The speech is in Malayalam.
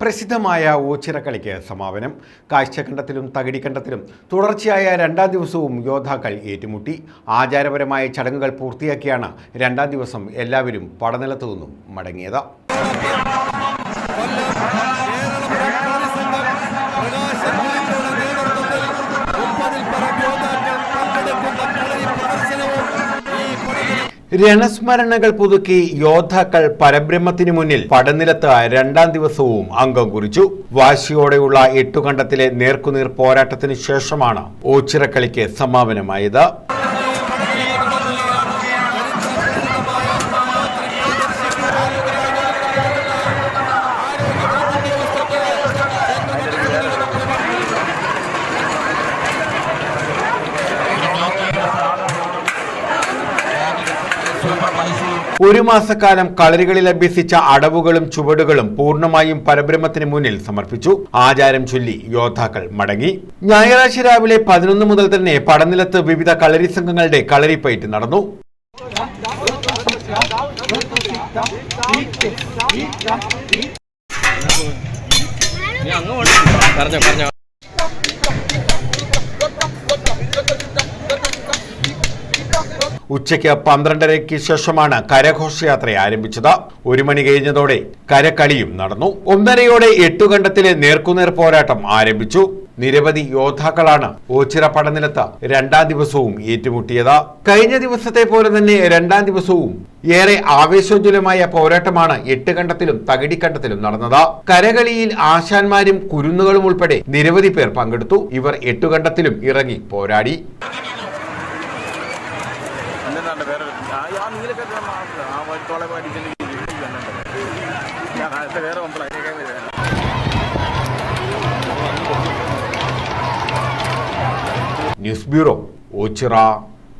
പ്രസിദ്ധമായ ഓച്ചിറക്കളിക്ക് സമാപനം. കാഴ്ചക്കണ്ടത്തിലും തകിടിക്കണ്ടത്തിലും തുടർച്ചയായ രണ്ടാം ദിവസവും യോദ്ധാക്കൾ ഏറ്റുമുട്ടി. ആചാരപരമായ ചടങ്ങുകൾ പൂർത്തിയാക്കിയാണ് രണ്ടാം ദിവസം എല്ലാവരും പടനിലത്തു നിന്നും മടങ്ങിയത്. രണസ്മരണകൾ പുതുക്കി യോദ്ധാക്കൾ പരബ്രഹ്മത്തിനു മുന്നിൽ പടനിലത്ത് രണ്ടാം ദിവസവും അംഗം കുറിച്ചു. വാശിയോടെയുള്ള എട്ടുകണ്ടത്തിലെ നേർക്കുനീർ പോരാട്ടത്തിന് ശേഷമാണ് ഓച്ചിറക്കളിക്ക് സമാപനമായത്. ഒരു മാസക്കാലം കളരികളിൽ അഭ്യസിച്ച അടവുകളും ചുവടുകളും പൂർണമായും പരബ്രഹ്മത്തിന് മുന്നിൽ സമർപ്പിച്ചു. ആചാരം ചൊല്ലി യോദ്ധാക്കൾ മടങ്ങി. ഞായറാഴ്ച രാവിലെ പതിനൊന്ന് മുതൽ തന്നെ പടനിലത്ത് വിവിധ കളരി സംഘങ്ങളുടെ കളരിപ്പയറ്റ് നടന്നു. പറഞ്ഞോ പറഞ്ഞോ. ഉച്ചയ്ക്ക് പന്ത്രണ്ടരയ്ക്ക് ശേഷമാണ് കരഘോഷയാത്ര ആരംഭിച്ചത്. ഒരു മണി കഴിഞ്ഞതോടെ കരക്കളിയും നടന്നു. ഒന്നരയോടെ എട്ടുകണ്ടത്തിലെ നേർക്കുനേർ പോരാട്ടം ആരംഭിച്ചു. നിരവധി യോദ്ധാക്കളാണ് ഓച്ചിറ പടനിലത്ത് രണ്ടാം ദിവസവും ഏറ്റുമുട്ടിയത്. കഴിഞ്ഞ ദിവസത്തെ പോലെ തന്നെ രണ്ടാം ദിവസവും ഏറെ ആവേശോജ്വലമായ പോരാട്ടമാണ് എട്ടുകണ്ടത്തിലും തകിടിക്കണ്ടത്തിലും നടന്നത്. കരകളിയിൽ ആശാന്മാരും കുരുന്നുകളും ഉൾപ്പെടെ നിരവധി പേർ പങ്കെടുത്തു. ഇവർ എട്ടുകണ്ടത്തിലും ഇറങ്ങി പോരാടി. എന്താണ് വേറെ ആ ആ നീലൊക്കെ ആ വൈത്തോളെ അടിച്ചിട്ടുണ്ടെങ്കിൽ ഞാൻ അടുത്ത വേറെ വമ്പോൾ അതിനേക്കാൻ വരുന്നത് ന്യൂസ് ബ്യൂറോ ഓച്ചിറ